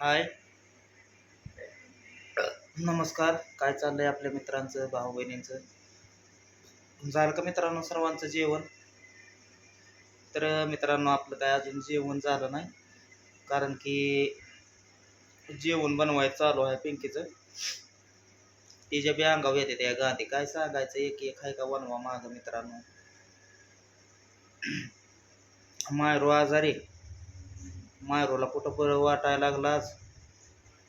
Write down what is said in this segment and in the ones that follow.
हाय. नमस्कार. काय चाललंय आपल्या मित्रांचं भाऊ बहिणींचं? झालं का मित्रांनो सर्वांचं जेवण? तर मित्रांनो आपलं काय अजून जेवण झालं नाही. कारण की जेवण बनवायचं चालू आहे पिंकीचं. तिच्या बी अंगावर येते त्या गांधी. काय सांगायचं? एक एक आहे का बनवा माझं मित्रांनो? मायरो आजारी. मायरूला कुठं बरं वाटायला लागलाच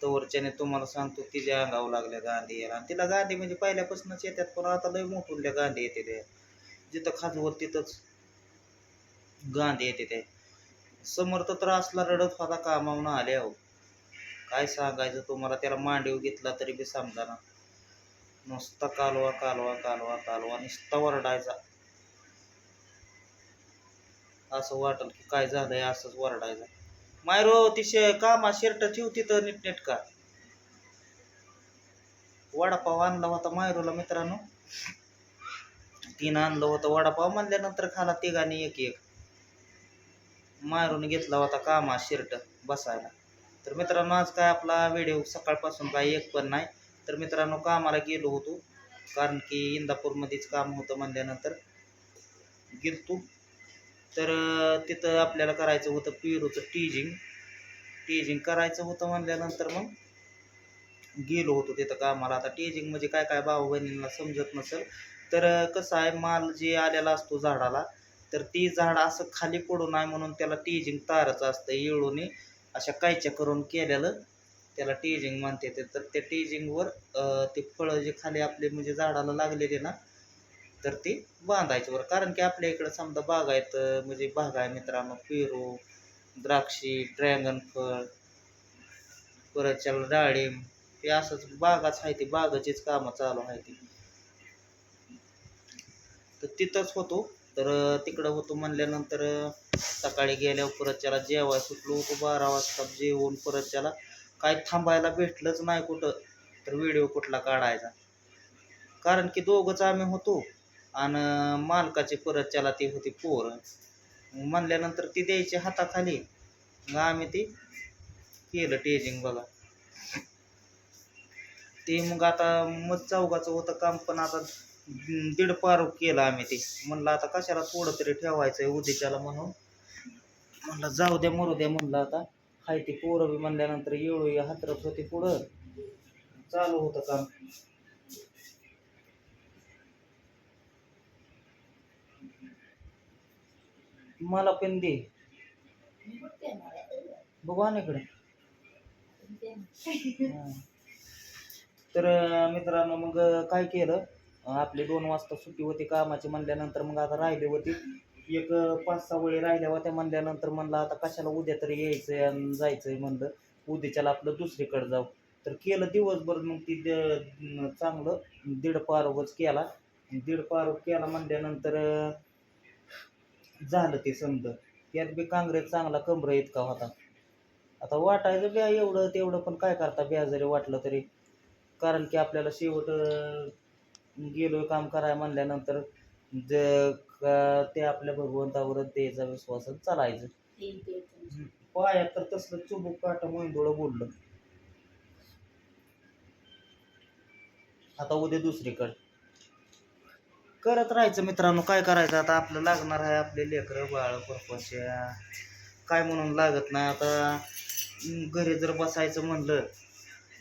तवरच्याने तुम्हाला सांगतो तिच्या अंगावर लागल्या गांधी यायला. आणि तिला गांधी म्हणजे पहिल्यापासूनच येतात पण आता लय मोठुल्या गांधी येते ते जिथं खाजवर तिथंच गांधी येते ते समर्थ तर असला रडत होता कामावून आले अहो. काय सांगायचं तुम्हाला त्याला मांडीव घेतला तरी बी समजाना. नुसता कालवा कालवा कालवा कालवा नुसता वरडायचा. असं वाटल की काय झालंय असंच वरडायचं. मायरो ती शे कामा शर्ट ठेव तिथं नीटनेटका वडापाव आणला होता मायरोला मित्रांनो. तिनं आणलं होतं वडापाव म्हणल्यानंतर खाला तिघांनी एक एक मारून घेतला होता कामा शर्ट बसायला. तर मित्रांनो आज काय आपला व्हिडिओ सकाळपासून काय एक पण नाही. तर मित्रांनो कामाला गेलो होतो. कारण की इंदापूरमध्येच काम होतं म्हणल्यानंतर गेलतो. तर तिथं आपल्याला करायचं होतं पेरूचं टीजिंग टीजिंग करायचं होतं म्हणल्यानंतर मग गेलो होतो तिथं कामाला. आता टीजिंग म्हणजे काय काय भाऊ बहिणींना समजत नसेल. तर कसं आहे माल जे आलेला असतो झाडाला तर ती झाड असं खाली पडू नये म्हणून त्याला टीजिंग तारचं असतं येळूने अशा कायच्या करून केलेलं. त्याला टीजिंग म्हणते ते. तर त्या टीजिंगवर ते फळं जे खाली आपले म्हणजे झाडाला लागलेले ना तर ते बांधायचं बरं. कारण की आपल्या इकडं समजा बाग आहेत म्हणजे बाग आहे मित्रांनो पेरू द्राक्षी ड्रॅगन फळ परत त्याला डाळिंब हे असंच बागाच आहे ती बागाचीच कामं चालू आहे ती. तर तिथंच होतो. तर तिकडं होतो म्हणल्यानंतर सकाळी गेल्यावर परत त्याला जेवाय सुटलो होतो बारा वाजता. जेवून परत त्याला काय थांबायला भेटलंच नाही कुठं तर व्हिडिओ कुठला काढायचा. कारण की दोघंच आम्ही होतो. आणि मालकाची परत त्याला ती होती पोर. म्हणल्यानंतर ती द्यायची हाताखाली. मग आम्ही ती केलं टेजिंग बघा. ते मग आता मग चौघाचं होतं काम पण आता दीड पार केलं आम्ही ते. म्हणलं आता कशाला थोडं तरी ठेवायचं आहे उद्याच्याला म्हणून. म्हणलं जाऊ द्या मरू द्या म्हणलं आता. हाय ती पोरं बी म्हणल्यानंतर येळू हातरत होती पुढं. चालू होतं काम. मला पण दे. बघू हा. तर मित्रांनो मग काय केलं? आपली दोन वाजता सुट्टी होती कामाची म्हणल्यानंतर मग आता राहिली होती. एक पाच सहा वेळी राहिल्या होत्या म्हणल्यानंतर म्हणलं आता कशाला उद्या तरी यायचंय आणि जायचंय म्हणलं. उद्याच्याला आपलं दुसरीकडे जाऊ. तर केलं दिवसभर मग ती चांगलं दीड पारोगच केला. दीड पारोग केला म्हणल्यानंतर झालं ते समजा. त्यात बी काँग्रेस चांगला कमरा इतका होता? आता वाटायचं ब्या एवढं तेवढं पण काय करता ब्या जरी वाटलं तरी? कारण की आपल्याला शेवट अं, गेलोय काम करायला म्हणल्यानंतर जे का ते आपल्या भगवंतावरच द्यायचा विश्वासच चालायचं. पायात तर तसलं चुबूक काटा मोंदोळं बोललं आता उद्या दुसरीकडे. करत राहायचं मित्रांनो काय करायचं? आता आपलं लागणार आहे आपले लेकरं बाळ परपंच्या काय म्हणून लागत नाही? आता घरी जर बसायचं म्हणलं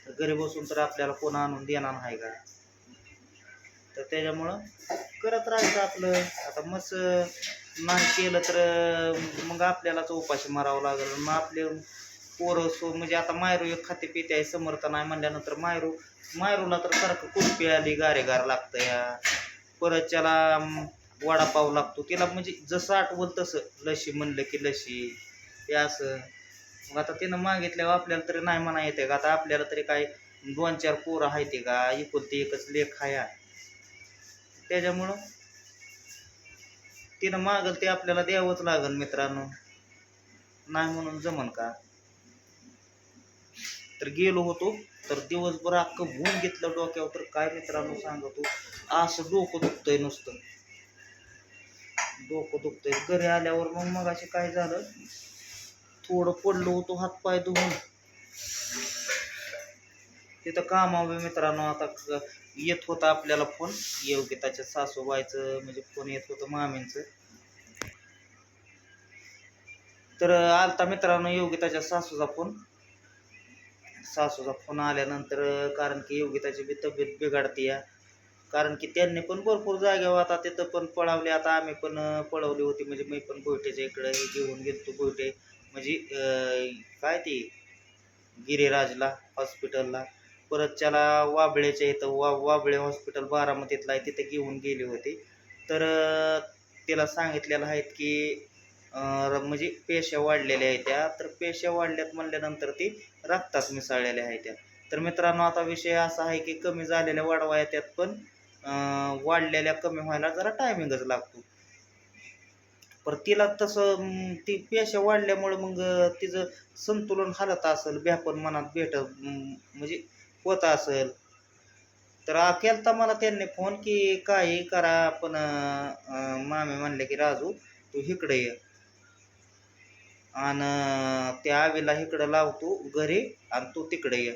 तर घरी बसून तर आपल्याला कोण आणून देणार नाही का? तर त्याच्यामुळं करत राहायचं आपलं. आता मस्त नाही केलं तर मग आपल्यालाच उपाशी मारावं लागेल. मग आपले पोरं सो म्हणजे आता मायरू एक खाते पिते आहे समर्थ नाही म्हणल्यानंतर मायरू मायरूला तर सारखं कुरपी आली गारेगार लागतं या. परत त्याला वडापाव लागतो. तिला म्हणजे जसं आठवल तसं. लशी म्हणलं की लशी हे असं. मग आता तिनं मागितल्यावर आपल्याला तरी नाही म्हणा येते का? आता आपल्याला तरी काय दोन चार पोरं आहे ते का एकुलती एकच लेख आहे. त्याच्यामुळं तिनं मागल ते आपल्याला द्यावंच लागल मित्रांनो. नाही म्हणून जमन का? तर गेलो होतो तर दिवसभर अख्खं भून घेतलं डोक्यावर तर काय मित्रांनो सांगतो असं डोकं दुखतंय नुसतं. डोकं दुखतंय. घरी आल्यावर मग मग काय झालं थोडं पडलो होतो हातपाय धुवून. तिथं कामावे मित्रांनो आता येत होता आपल्याला फोन. योगिताच्या सासूबाईचं म्हणजे फोन येत होतं मामींचं. तर आलता मित्रांनो योगिताच्या सासूचा फोन. सासूचा फोन आल्यानंतर कारण की योगिताची बी तब्येत बिघडते या. कारण की त्यांनी पण भरपूर जागेवर आता तिथं पण पळावले. आता आम्ही पण पळवली होती. म्हणजे मी पण गोयटेच्या इकडे घेऊन गेलो गोयटे म्हणजे काय ते? गिरिराजला हॉस्पिटलला. परत त्याला वाबळेच्या इथं वा वाबळे हॉस्पिटल बारामतीतला आहे तिथे घेऊन गेले होते. तर तिला सांगितलेलं आहेत की म्हणजे पेशा वाढलेल्या आहेत त्या. तर पेशा वाढल्यात म्हणल्यानंतर ती रक्तात मिसळलेल्या आहेत त्या. तर मित्रांनो आता विषय असा आहे की कमी झालेल्या वाढवा त्यात पण वाढलेल्या कमी व्हायला जरा टायमिंगच लागतो. पर तिला तसं ती पेशा वाढल्यामुळं मग तिचं संतुलन हलत असेल ब्यापन मनात भेट म्हणजे होत असेल. तर आ- केलता मला त्यांनी फोन की काही करा पण मामे मामी म्हणले की राजू तू इकडे ये. आणि त्या आवीला इकडं लावतो घरी आणि तू तिकडे ये.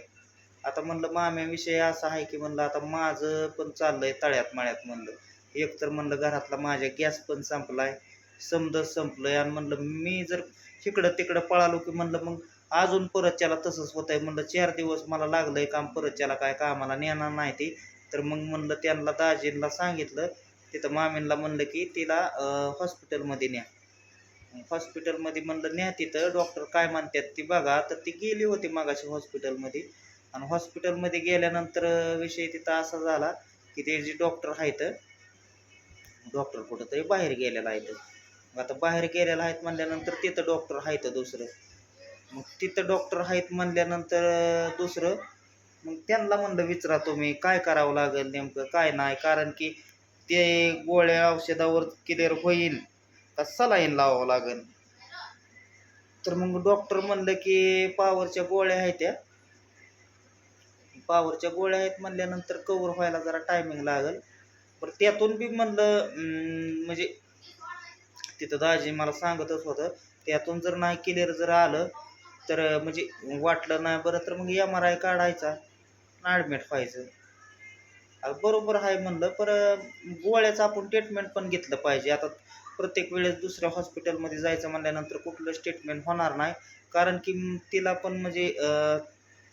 आता म्हणलं माम्याविषय असा आहे की म्हणलं आता माझं पण चाललंय तळ्यात माळ्यात म्हणलं. एक तर म्हणलं घरातला माझ्या गॅस पण संपलाय समजा संपलंय आणि म्हणलं मी जर इकडं तिकडं पळालो की म्हणलं मग अजून परत त्याला तसंच आहे म्हणलं चार दिवस मला लागलंय काम परत त्याला काय कामाला नेणार नाही ते. तर मग म्हणलं त्यांना दाजींना सांगितलं तिथं मामींना म्हणलं की तिला हॉस्पिटलमध्ये न्या. हॉस्पिटलमध्ये म्हणलं न्या तिथं डॉक्टर काय म्हणतात ती बघा. तर ती गेली होती मागाशी हॉस्पिटलमध्ये आणि हॉस्पिटलमध्ये गेल्यानंतर विषय तिथं असा झाला की ते जे डॉक्टर आहेत डॉक्टर कुठं तरी बाहेर गेलेला आहेत. मग आता बाहेर गेलेला आहेत म्हणल्यानंतर तिथं डॉक्टर आहेत दुसरं. मग तिथं डॉक्टर आहेत म्हणल्यानंतर दुसरं. मग त्यांना म्हणलं विचारा तुम्ही काय करावं लागेल नेमकं? काय नाही? कारण की ते गोळ्या औषधावर क्लिअर होईल. का सलाईन लावावं लागेल तर मग डॉक्टर म्हणलं की पावरच्या गोळ्या आहेत त्या. पावरच्या गोळ्या आहेत म्हणल्यानंतर कवर व्हायला जरा टायमिंग लागेल. पण त्यातून बी म्हणलं अं, म्हणजे तिथं दाजी मला सांगतच होतं त्यातून जर नाही क्लिअर जर आलं तर म्हणजे वाटलं नाही बरं तर मग एम आर आय काढायचा ॲडमिट व्हायचं. बरोबर आहे म्हणलं पर गोळ्याचं आपण ट्रीटमेंट पण घेतलं पाहिजे. आता प्रत्येक वेळेस दुसऱ्या हॉस्पिटलमध्ये जायचं म्हणल्यानंतर कुठलं स्टेटमेंट होणार नाही. कारण की तिला पण म्हणजे अं,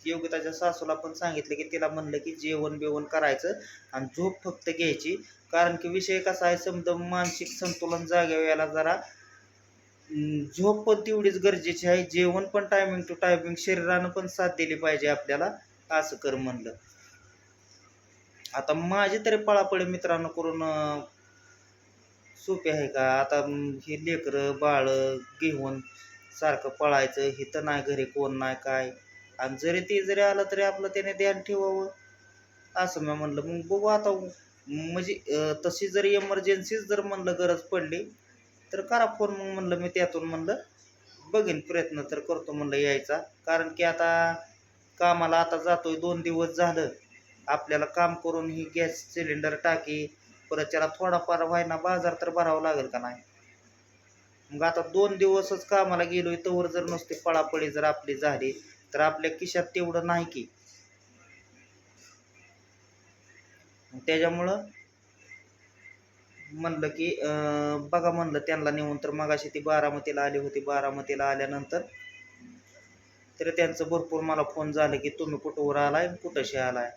योगिताच्या सासूला पण सांगितलं की तिला म्हणलं की जेवण बिवण करायचं आणि झोप फक्त घ्यायची. कारण की विषय कसा आहे समजा मानसिक संतुलन जाग्यावर याला जरा झोप पण तेवढीच गरजेची आहे. जेवण पण टायमिंग टू टायमिंग शरीरानं पण साथ दिली पाहिजे आपल्याला असं कर म्हणलं. आता माझी तरी पळापळी मित्रांनो करून सोपी आहे का? आता हे लेकरं बाळ घेऊन सारखं पळायचं हिथं नाही घरी कोण नाही काय? आणि जरी ते जरी आलं तरी आपलं त्याने ध्यान ठेवावं. असं मी म्हणलं मग बघू आता. म्हणजे तशी जरी इमर्जन्सीच जर म्हणलं गरज पडली तर करा फोन मग म्हणलं मी त्यातून म्हणलं बघेन प्रयत्न तर करतो म्हणलं यायचा. कारण की आता कामाला आता जातोय दोन दिवस झालं. आपल्याला काम करून ही गॅस सिलेंडर टाकी परत त्याला थोडाफार व्हायना बाजार तर भरावा लागेल का नाही? मग आता दोन दिवसच कामाला गेलोय तवर जर नसते पळापळी जर आपली झाली तर आपल्या खिशात तेवढं नाही की. त्याच्यामुळं म्हणलं की बघा म्हणलं त्यांना नेऊन तर मगाशी ती बारामतीला आली होती. बारामतीला आल्यानंतर तरी त्यांचं भरपूर मला फोन झालं की तुम्ही कुठंवर आलाय आणि कुठंशी आलाय?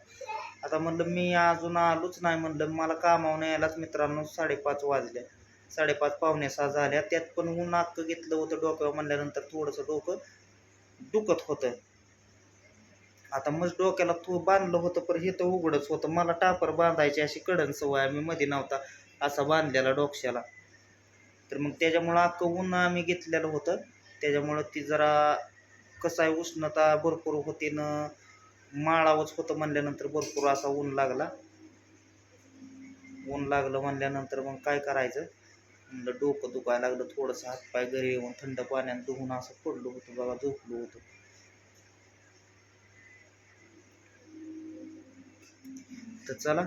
आता म्हणलं मी अजून आलोच नाही म्हणलं. मला कामावून यायलाच मित्रांनो साडेपाच वाजले. साडेपाच पावणे सहा झाल्या त्यात पण ऊन अख्खं घेतलं होतं डोक्यावर म्हणल्यानंतर थोडंसं डोकं दुखत होतं. आता मग डोक्याला तू बांधलं होतं पण हे तर उघडच होतं. मला टापर बांधायची अशी कडन सवय मी मध्ये नव्हता असा बांधलेला डोक्याला. तर मग त्याच्यामुळं अख्खं ऊन आम्ही घेतलेलं होतं. त्याच्यामुळं ती जरा कसं आहे उष्णता भरपूर होती ना माळावंच होतं म्हणल्यानंतर भरपूर असा ऊन लागला. ऊन लागलं म्हणल्यानंतर मग काय करायचं? म्हणलं डोकं दुखायला लागलं थोडंसं हातपाय घरी येऊन थंड पाण्यात धुवून असं पडलो होतो बघा झोपलो होतो. तर चला.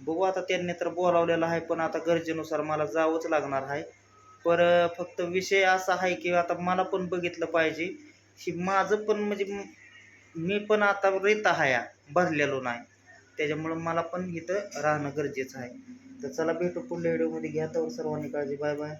बघू आता त्यांनी तर बोलावलेलं आहे पण आता गरजेनुसार मला जावंच लागणार आहे. पर फक्त विषय असा आहे की आता मला पण बघितलं पाहिजे. की माझं पण म्हणजे मी पण आता रेता हाया भरलेलो नाही. त्याच्यामुळं मला पण इथं राहणं गरजेचं आहे. तर चला भेटू पुढल्या व्हिडिओमध्ये. घ्या तर सर्वांनी काळजी. Bye bye.